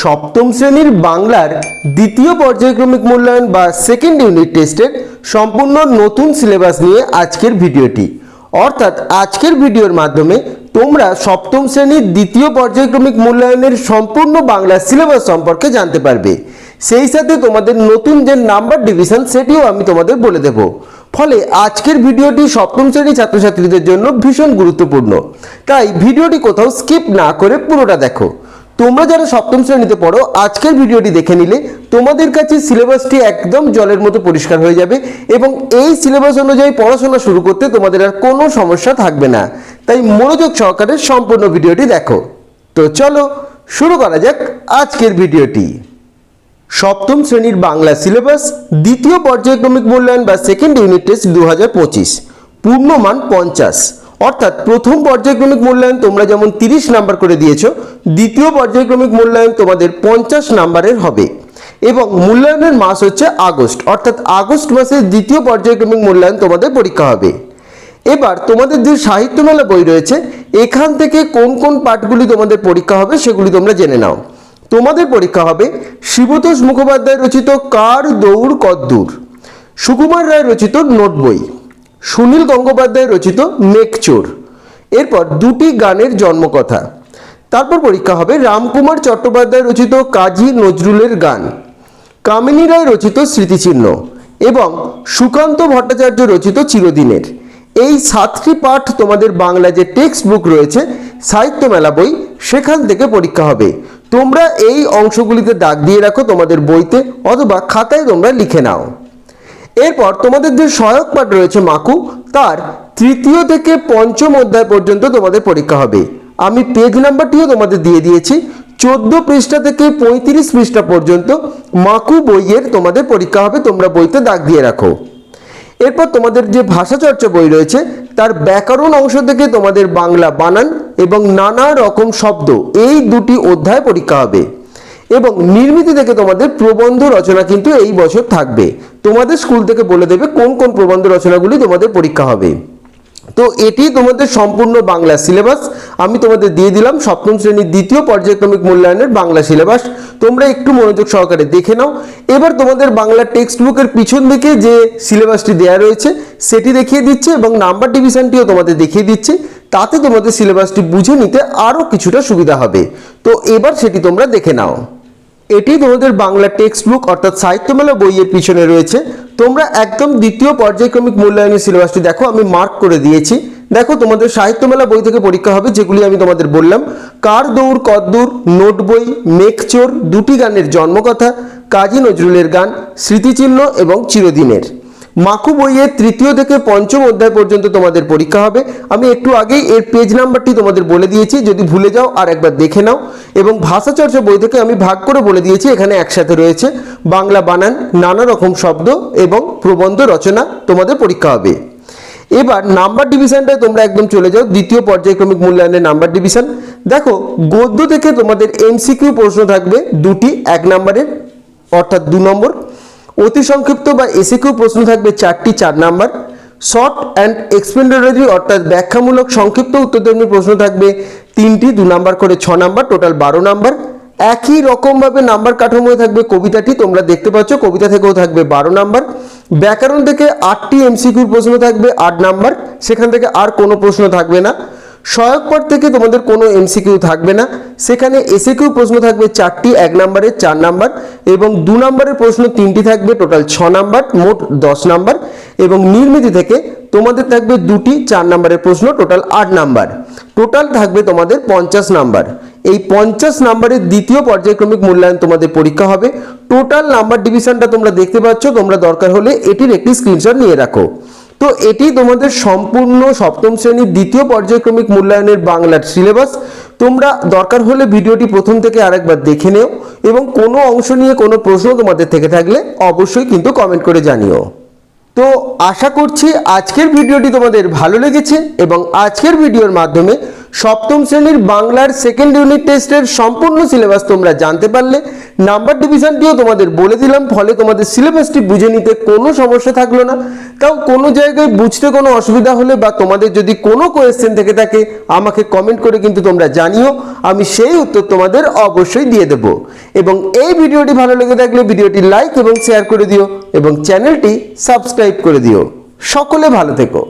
সপ্তম শ্রেণির বাংলার দ্বিতীয় পর্যায়ক্রমিক মূল্যায়ন বা সেকেন্ড ইউনিট টেস্টের সম্পূর্ণ নতুন সিলেবাস নিয়ে আজকের ভিডিওটি। অর্থাৎ আজকের ভিডিওর মাধ্যমে তোমরা সপ্তম শ্রেণির দ্বিতীয় পর্যায়ক্রমিক মূল্যায়নের সম্পূর্ণ বাংলা সিলেবাস সম্পর্কে জানতে পারবে। সেই সাথে তোমাদের নতুন যে নাম্বার ডিভিশন সেটিও আমি তোমাদের বলে দেব। ফলে আজকের ভিডিওটি সপ্তম শ্রেণির ছাত্রছাত্রীদের জন্য ভীষণ গুরুত্বপূর্ণ। তাই ভিডিওটি কোথাও স্কিপ না করে পুরোটা দেখো। তোমরা যারা সপ্তম শ্রেণীতে পড়ো, আজকের ভিডিওটি দেখে নিলে তোমাদের কাছে সিলেবাসটি একদম জলের মতো পরিষ্কার হয়ে যাবে এবং এই সিলেবাস অনুযায়ী পড়াশোনা শুরু করতে তোমাদের আর কোনো সমস্যা থাকবে না। তাই মনোযোগ সহকারে সম্পূর্ণ ভিডিওটি দেখো। তো চলো শুরু করা যাক আজকের ভিডিওটি। সপ্তম শ্রেণির বাংলা সিলেবাস, দ্বিতীয় পর্যায়ক্রমিক মূল্যায়ন বা সেকেন্ড ইউনিট টেস্ট দু হাজার পঁচিশ, পূর্ণমান পঞ্চাশ। অর্থাৎ প্রথম পর্যায়ক্রমিক মূল্যায়ন তোমরা যেমন তিরিশ নাম্বার করে দিয়েছ দ্বিতীয় পর্যায়ক্রমিক মূল্যায়ন তোমাদের পঞ্চাশ নাম্বারের হবে। এবং মূল্যায়নের মাস হচ্ছে আগস্ট, অর্থাৎ আগস্ট মাসের দ্বিতীয় পর্যায়ক্রমিক মূল্যায়ন তোমাদের পরীক্ষা হবে। এবার তোমাদের যে সাহিত্য মেলা বই রয়েছে, এখান থেকে কোন কোন পাঠগুলি তোমাদের পরীক্ষা হবে সেগুলি তোমরা জেনে নাও। তোমাদের পরীক্ষা হবে শিবতোষ মুখোপাধ্যায় রচিত কার দৌড় কদ্দূর, সুকুমার রায় রচিত নোট বই, সুনীল গঙ্গোপাধ্যায় রচিত মেঘচোর এরপর দুটি গানের জন্মকথা তারপর পরীক্ষা হবে রামকুমার চট্টোপাধ্যায় রচিত কাজী নজরুলের গান। কামিনী রায় রচিত স্মৃতিচিহ্ন এবং সুকান্ত ভট্টাচার্য রচিত চিরদিনের। এই সাতটি পাঠ তোমাদের বাংলা যে টেক্সট বুক রয়েছে, সাহিত্য মেলা বই, সেখান থেকে পরীক্ষা হবে। তোমরা এই অংশগুলিতে দাগ দিয়ে রাখো তোমাদের বইতে অথবা খাতায় তোমরা লিখে নাও। এরপর তোমাদের যে সহায়ক পাঠ রয়েছে মাকু, তার তৃতীয় থেকে পঞ্চম অধ্যায় পর্যন্ত তোমাদের পরীক্ষা হবে। আমি পেজ নাম্বারটিও তোমাদের দিয়ে দিয়েছি। চোদ্দ পৃষ্ঠা থেকে পঁয়ত্রিশ পৃষ্ঠা পর্যন্ত মাকু বইয়ের তোমাদের পরীক্ষা হবে, তোমরা বইতে দাগ দিয়ে রাখো। এরপর তোমাদের যে ভাষা চর্চা বই রয়েছে, তার ব্যাকরণ অংশ থেকে তোমাদের বাংলা বানান এবং নানা রকম শব্দ, এই দুটি অধ্যায় পরীক্ষা হবে। এবং নির্মিতি থেকে তোমাদের প্রবন্ধ রচনা কিন্তু এই বছর থাকবে। তোমাদের স্কুল থেকে বলে দেবে কোন কোন প্রবন্ধ রচনাগুলি তোমাদের পরীক্ষা হবে। তো এটি তোমাদের সম্পূর্ণ বাংলা সিলেবাস আমি তোমাদের দিয়ে দিলাম সপ্তম শ্রেণির দ্বিতীয় পর্যায়ক্রমিক মূল্যায়নের বাংলা সিলেবাস তোমরা একটু মনোযোগ সহকারে দেখে নাও। এবার তোমাদের বাংলা টেক্সট বুকের পিছন দিকে যে সিলেবাসটি দেওয়া রয়েছে, সেটি দেখিয়ে দিচ্ছে এবং নাম্বার ডিভিশনটিও তোমাদের দেখিয়ে দিচ্ছে। তাতে তোমাদের সিলেবাসটি বুঝে নিতে আরও কিছুটা সুবিধা হবে। তো এবার সেটি তোমরা দেখে নাও। এটি তোমাদের বাংলা টেক্সট বুক অর্থাৎ সাহিত্যমেলা বইয়ের পিছনে রয়েছে। তোমরা একদম দ্বিতীয় পর্যায়ক্রমিক মূল্যায়নের সিলেবাসটি দেখো, আমি মার্ক করে দিয়েছি। দেখো, তোমাদের সাহিত্যমেলা বই থেকে পরীক্ষা হবে, যেগুলি আমি তোমাদের বললাম। কার দৌড় কদ্দূর নোট বই মেঘচোর দুটি গানের জন্মকথা, কাজী নজরুলের গান, স্মৃতিচিহ্ন এবং চিরদিনের। মাকু বইয়ের তৃতীয় থেকে পঞ্চম অধ্যায় পর্যন্ত তোমাদের পরীক্ষা হবে। আমি একটু আগেই এর পেজ নাম্বারটি তোমাদের বলে দিয়েছি, যদি ভুলে যাও আর একবার দেখে নাও। এবং ভাষা চর্চা বই থেকে আমি ভাগ করে বলে দিয়েছি, এখানে একসাথে রয়েছে। বাংলা বানান, নানা রকম শব্দ এবং প্রবন্ধ রচনা তোমাদের পরীক্ষা হবে। এবার নাম্বার ডিভিশনটায় তোমরা একদম চলে যাও, দ্বিতীয় পর্যায়ক্রমিক মূল্যায়নের নাম্বার ডিভিশন দেখো, গদ্য থেকে তোমাদের এমসিকিউ প্রশ্ন থাকবে দুটি, এক নম্বরের অর্থাৎ দু নম্বর অতি সংক্ষিপ্ত বা এসিকিউ প্রশ্ন থাকবে চারটি চার নাম্বার। শর্ট অ্যান্ড এক্সপ্লেনেটরি অর্থাৎ ব্যাখ্যামূলক সংক্ষিপ্ত উত্তরধর্মী প্রশ্ন থাকবে তিনটি, দু নাম্বার করে ছ নাম্বার, টোটাল বারো নাম্বার। একই রকমভাবে নাম্বার কাঠামোয় থাকবে কবিতাটি, তোমরা দেখতে পাচ্ছ, কবিতা থেকেও থাকবে বারো নাম্বার। ব্যাকরণ থেকে আটটি এমসিকিউর প্রশ্ন থাকবে আট নাম্বার, সেখান থেকে আর কোনো প্রশ্ন থাকবে না। সহায়ক থেকে তোমাদের কোনো এমসিকিউ থাকবে না। সেখানে এসিকিউ প্রশ্ন থাকবে চারটি, এক নম্বরের চার নাম্বার এবং দু নম্বরের প্রশ্ন তিনটি থাকবে, টোটাল ছ নাম্বার, মোট দশ নাম্বার এবং নির্মিতি থেকে তোমাদের থাকবে দুটি, চার নাম্বারের প্রশ্ন, টোটাল আট নাম্বার। টোটাল থাকবে তোমাদের পঞ্চাশ নাম্বার। এই পঞ্চাশ নাম্বারের দ্বিতীয় পর্যায়ক্রমিক মূল্যায়ন তোমাদের পরীক্ষা হবে। টোটাল নাম্বার ডিভিশনটা তোমরা দেখতে পাচ্ছ, তোমরা দরকার হলে এটির একটি স্ক্রিনশট নিয়ে রাখো। তো এটি তোমাদের সম্পূর্ণ সপ্তম শ্রেণির দ্বিতীয় পর্যায়ক্রমিক মূল্যায়নের বাংলার সিলেবাস। তোমরা দরকার হলে ভিডিওটি প্রথম থেকে আরেকবার দেখে নেও এবং কোনো অংশ নিয়ে কোনো প্রশ্ন তোমাদের থেকে থাকলে অবশ্যই কিন্তু কমেন্ট করে জানিও। তো আশা করছি আজকের ভিডিওটি তোমাদের ভালো লেগেছে এবং আজকের ভিডিওর মাধ্যমে সপ্তম শ্রেণির বাংলার সেকেন্ড ইউনিট টেস্টের সম্পূর্ণ সিলেবাস তোমরা জানতে পারলে। নাম্বার ডিভিশনটিও তোমাদের বলে দিলাম, ফলে তোমাদের সিলেবাসটি বুঝে নিতে কোনো সমস্যা থাকল না। তাও কোনো জায়গায় বুঝতে কোনো অসুবিধা হলে বা তোমাদের যদি কোনো কোয়েশ্চেন থেকে থাকে, আমাকে কমেন্ট করে কিন্তু তোমরা জানিও, আমি সেই উত্তর তোমাদের অবশ্যই দিয়ে দেব। এবং এই ভিডিওটি ভালো লেগে থাকলে ভিডিওটি লাইক এবং শেয়ার করে দিও, এবং চ্যানেলটি সাবস্ক্রাইব করে দিও। সকলে ভালো থেকো।